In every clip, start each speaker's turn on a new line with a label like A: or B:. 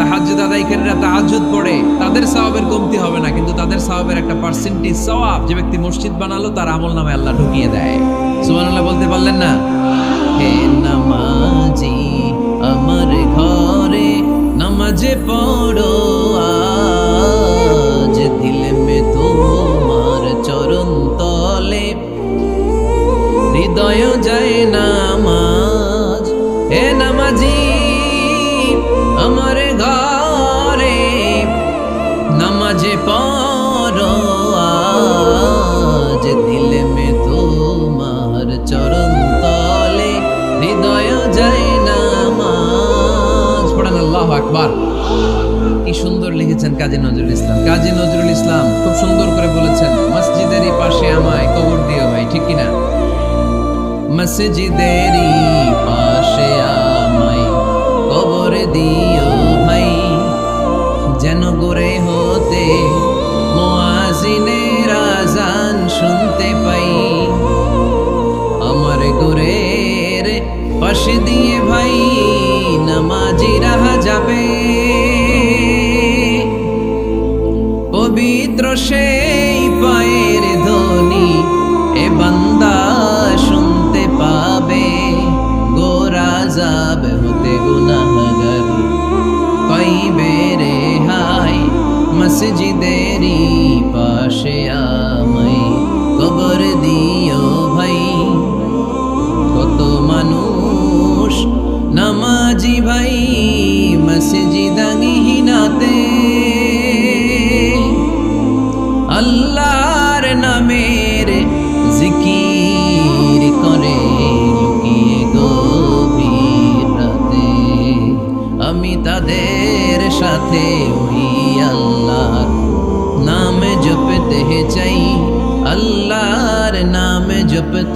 A: তাহাজ্জুদ আদায়কারীরা তাহাজুদ পড়ে, তাদের সওয়াবের কমতি হবে না, কিন্তু তাদের সওয়াবের একটা পার্সেন্টেজ সওয়াব যে ব্যক্তি মসজিদ বানালো, তার আমল নামে আল্লাহ ঢুকিয়ে দেয়। সুবহানাল্লাহ বলতে পারলেন না? হে নামাজি, আমার ঘরে নামাজে পড়ো কাজী নজরুল ইসলাম। কাজী নজরুল ইসলাম খুব সুন্দর করে বলেছেন মসজিদেরই পাশে আমায় কবর দিও ভাই, ঠিক কিনা? মসজিদেরই পাশে আমায় কবর দিও ভাই, যেন গড়ে হতে মোয়াজিনের আজান শুনতে পাই। আমার গোরের পাশে দিয়ে ভাই, নামাজি রাহা যাবে। মসজিদেরই পাশে আমায় কবর দিও ভাই। কত মানুষ নামাজি ভাই মসজিদাঙ্গিহীনাতে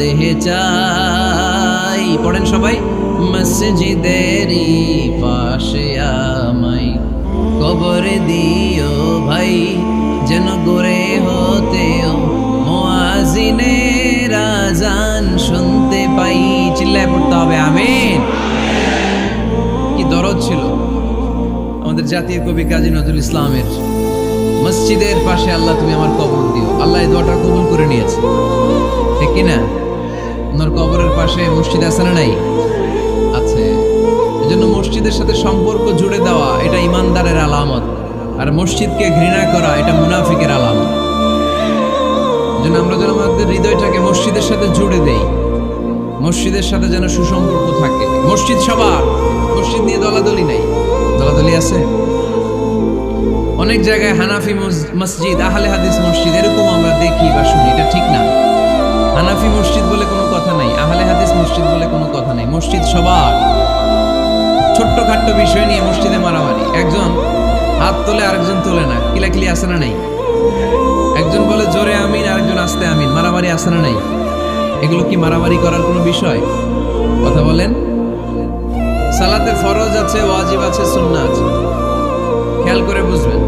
A: জপতে চাই পড়েন সবাই মসজিদেরই পাশে আমায় কবর দিও ভাই, যেন গড়ে হতেও মোয়াজিনের আজান শুনতে পাই। চিল্লায় পড়তে হবে, আমিন। কি দরদ ছিল আমাদের জাতীয় কবি কাজী নজরুল ইসলামের। মসজিদের পাশে আল্লাহ তুমি আমার কবর দিও। আল্লাহ এই দোয়াটা কবুল করে নিয়েছে। ঠিক কি না ওনার কবরের পাশে মসজিদ আছে না নাই? আছে। এজন্য মসজিদের সাথে সম্পর্ক জুড়ে দেওয়া এটা ইমানদারের আলামত। আর মসজিদকে ঘৃণা করা এটা মুনাফিকের আলামত। যেন আমরা যেন আমাদের হৃদয়টাকে মসজিদের সাথে জুড়ে দেই। মসজিদের সাথে যেন সুসম্পর্ক থাকে। মসজিদ সবার। মসজিদ নিয়ে দলাদলি নাই। দলাদলি আছে? অনেক জায়গায় হানাফি মসজিদ, আহলে হাদিস মসজিদ, এরকম আমরা দেখি বা শুনি। এটা ঠিক না। হানাফি মসজিদ বলে কোনো কথা নাই, আহলে হাদিস মসজিদ বলে কোনো কথা নাই, মসজিদ সবার। ছোট্ট খাট্ট বিষয় নিয়ে মসজিদে মারামারি। একজন হাত তোলে, আরেকজন তোলে না, কিলাকিলি আসে না নাই? একজন বলে, জোরে আমিন আরেকজন, আসতে আমিন মারামারি আসে না নাই? এগুলো কি মারামারি করার কোনো বিষয়? কথা বলেন। সালাতে ফরজ আছে, ওয়াজিব আছে সুন্না আছে। খেয়াল করে বুঝবেন।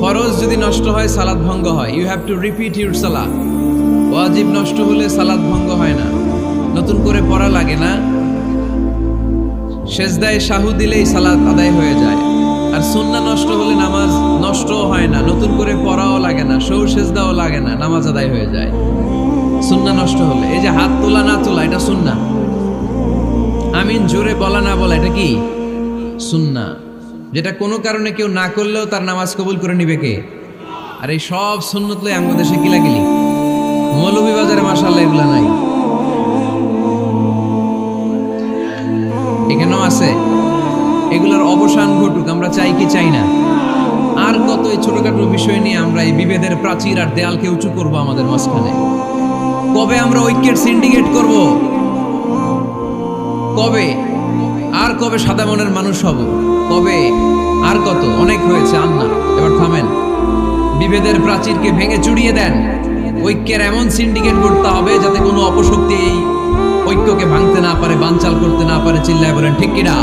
A: ফরজ যদি নষ্ট হয় সালাদ ভঙ্গ হয়। You have to repeat your সালাদ ওয়াজিব নষ্ট হলে সালাদ ভঙ্গ হয় না। নতুন করে পড়া লাগে না। সেজদায় শাহু দিলেই সালাদ আদায় হয়ে যায়। আর সুন্না নষ্ট হলে নামাজ নষ্টও হয় না। নতুন করে পড়াও লাগে না সৌ সেজদাও লাগে না, নামাজ আদায় হয়ে যায়। সুন্না নষ্ট হলে। এই যে হাত তোলা না তোলা, এটা সুন্না। আমিন জোরে বলা না বলা, এটা কি? সুন্না। যেটা কোনো কারণে কেউ না করলেও তার নামাজ কবুল করে নিবে কে? আর এই সব সুন্নত লই আমাদের দেশে কিলাকিলি। মৌলভীবাজারে মাসাল্লাহ এগুলা নাই। এখানেও আছে। এগুলোর অবসান ঘটুক, আমরা চাই কি চাই না। আর কত এই ছোটখাটো বিষয় নিয়ে আমরা এই বিভেদের প্রাচীর আর দেয়ালকে উঁচু করব আমাদের মাঝখানে। কবে আমরা ঐক্যের সিন্ডিকেট করব? কবে? আর কবে সাদা মনের মানুষ হব? কবে? আর কত? অনেক হয়েছে আর না এবার থামেন। বিভেদের প্রাচীরকে ভেঙে চুড়িয়ে দেন। ঐক্যের এমন সিন্ডিকেট করতে হবে যাতে কোনো অপশক্তি এই ঐক্যকে ভাঙতে না পারে, বানচাল করতে না পারে, চিল্লায় বলেন, ঠিক কিনা?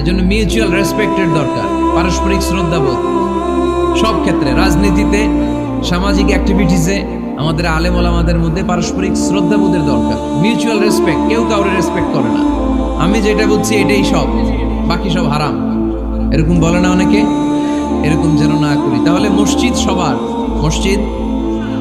A: এজন্য মিউচুয়াল রেসপেক্টের দরকার, পারস্পরিক শ্রদ্ধাবোধ সব ক্ষেত্রে, রাজনীতিতে, সামাজিক অ্যাক্টিভিটিসে আমাদের আলেম ওলামাদের মধ্যে পারস্পরিক শ্রদ্ধাবোধের দরকার। মিউচুয়াল রেসপেক্ট কেউ কাউরে রেসপেক্ট করে না। আমি যেটা বুঝছি, এটাই সব। বাকি সব হারাম। এরকম বলে না অনেকে, এরকম যেন না করি। তাহলে মসজিদ সবার। মসজিদ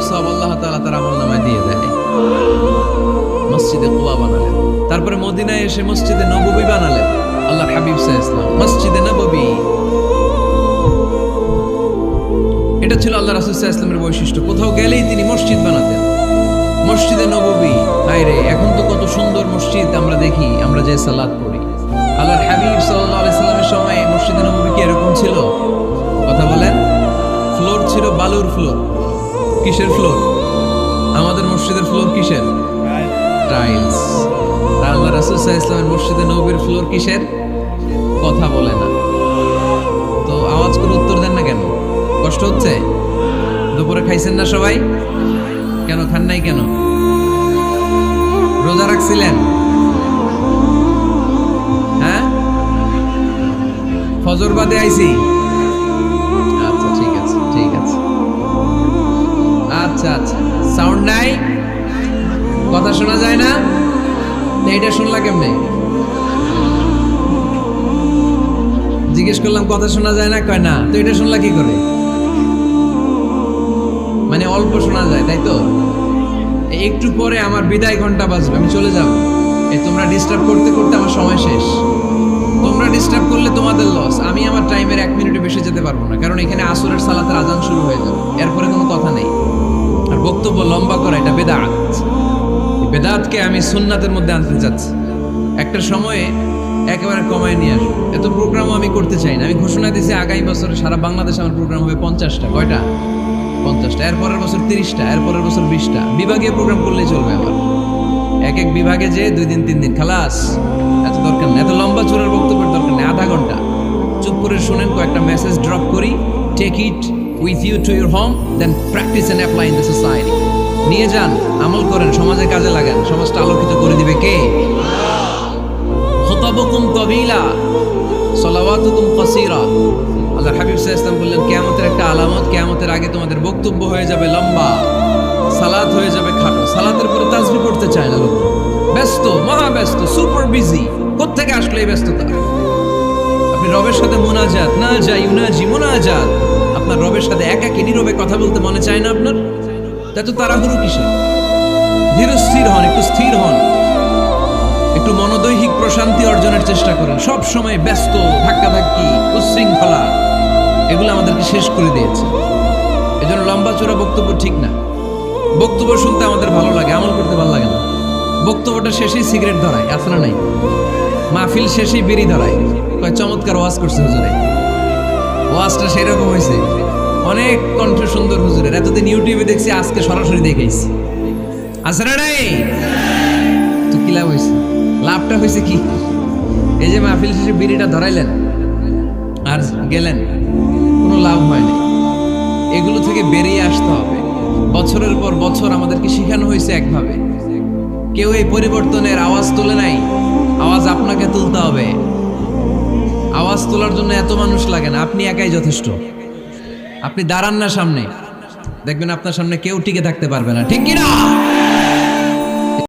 A: কবুল সব আল্লাহ তাআলা তার আমল নামায় দিয়ে দেয়। মসজিদে কোবা বানালেন। তারপরে মদিনায় এসে মসজিদে নববী বানালেন। আল্লাহ হাবিব সাহ ইসলাম মসজিদে নববী। এটা ছিল আল্লাহ রাসুল সাহা ইসলামের বৈশিষ্ট্য। কোথাও গেলেই তিনি মসজিদ বানাতেন। মসজিদে নববী। বাইরে এখন তো কত সুন্দর মসজিদ আমরা দেখি, আমরা যে সালাদ পড়ি। আল্লাহর হাবিব সাল্লাহ সাল্লামের সময় মসজিদে নববী কি এরকম ছিল? কথা বলেন। ফ্লোর ছিল বালুর ফ্লোর। কিসের ফ্লোর আমাদের মসজিদের ফ্লোর কিসের? টাইলস আল্লাহ রাসুল ইসলামের মসজিদে নবীর ফ্লোর কিসের? কথা বলে না। তো আওয়াজ করে উত্তর দেন না কেন? কষ্ট হচ্ছে? দুপুরে খাইছেন না সবাই? কেন, খান নাই কেন? রোজা রাখছিলেন? হ্যাঁ? ফজর বাদে আইছি। আচ্ছা আচ্ছা। সাউন্ড নাই? কথা শোনা যায় না? এইটা শুনলা কেমনে? জিজ্ঞেস করলাম, কথা শোনা যায় না? কয় না। তো এটা শুনলা কি করে? মানে অল্প শোনা যায়, তাই তো? একটু পরে আমার বিদায় ঘণ্টা বাজবে, আমি চলে যাব। এই তোমরা ডিস্টার্ব করতে করতে আমার সময় শেষ। তোমরা ডিস্টার্ব করলে তোমাদের লস আমি আমার টাইমের এক মিনিটে বেশি যেতে পারব না, কারণ এখানে আসরের সালাতের আজান শুরু হয়ে যাবে। এরপরে কোনো কথা নেই। বক্তব্য লম্বা করা, এটা বেদাত। বেদাতকে আমি সুন্নাতের মধ্যে আনতে চাচ্ছি। একটা সময়ে একেবারে কমায় নিয়ে আসব। এত প্রোগ্রামও আমি করতে চাই না। আমি ঘোষণা দিয়েছি আগামী বছরে সারা বাংলাদেশে আমার প্রোগ্রাম হবে পঞ্চাশটা। কয়টা? পঞ্চাশটা। এরপরের বছর তিরিশটা এরপরের বছর বিশটা। বিভাগীয় প্রোগ্রাম করলেই চলবে আমার। এক এক বিভাগে যে দুই দিন, তিন দিন। খালাস, এত দরকার নেই। এত লম্বা চূড়ার বক্তব্যের দরকার নেই। আধা ঘণ্টা। চুপ করে শুনেন, কয়েকটা মেসেজ ড্রপ করি। Take it with you to your home then practice and apply in the society নিয়ে যান, আমল করেন, সমাজে কাজে লাগান, সমাজটা আলোকিত করে দিবে কে? খতাবকুম তবিলা, সলাওয়াতুকুম কসিরা। আল্লাহ হাবিব সাহা ইসলাম বললেন, কেয়ামতের একটা আলামত, কেয়ামতের আগে তোমাদের বক্তব্য হয়ে যাবে লম্বা, সালাত হয়ে যাবে খাটো। সালাতের পরে তাজবি পড়তে চায় না লোক। ব্যস্ত, মহা ব্যস্ত, সুপার বিজি, কোত্থেকে আসলো এই ব্যস্ততা? আপনি রবের সাথে মোনাজাত না যাই উনাজি মোনাজাত। আপনার রবের সাথে একাকি নীরবে কথা বলতে মনে চায় না আপনার? তা তো তাড়াহুড়ো কিসে ধীর স্থির হন, একটু স্থির হন। একটু মনোদৈহিক প্রশান্তি অর্জনের চেষ্টা করেন। সব সময় ব্যস্ত, ধাক্কাধাক্কি, উচ্ছৃঙ্খলা, এগুলো আমাদেরকে শেষ করে দিয়েছে। এজন্য লম্বা চূড়া বক্তব্য ঠিক না। বক্তব্য শুনতে আমাদের ভালো লাগে, আমল করতে ভালো লাগে না। বক্তব্যটা শেষেই সিগারেট ধরায় না নাই। মাহফিল শেষেই বিড়ি ধরায়। কয় চমৎকার ওয়াজ করছে হুজুরে। ওয়াজটা সেরকম হয়েছে। অনেক কণ্ঠ সুন্দর হুজুরের। এতদিন ইউটিউবে দেখছি, আজকে সরাসরি দেখেছি আছে নাই? তো কি লাভ হয়েছে? লাভটা হয়েছে কি? এই যে মাহফিল শেষে বিড়িটা ধরাইলেন, আর গেলেন, কোনো লাভ হয়নি এগুলো থেকে বেরিয়ে আসতে হবে। বছরের পর বছর আমাদেরকে শেখানো হয়েছে একভাবে। কেউ এই পরিবর্তনের আওয়াজ তোলে নাই, আওয়াজ আপনাকে তুলতে হবে। আওয়াজ তোলার জন্য এত মানুষ লাগে না, আপনি একাই যথেষ্ট। আপনি দাঁড়ান না সামনে। দেখবেন আপনার সামনে কেউ টিকে থাকতে পারবে না। ঠিক কিনা?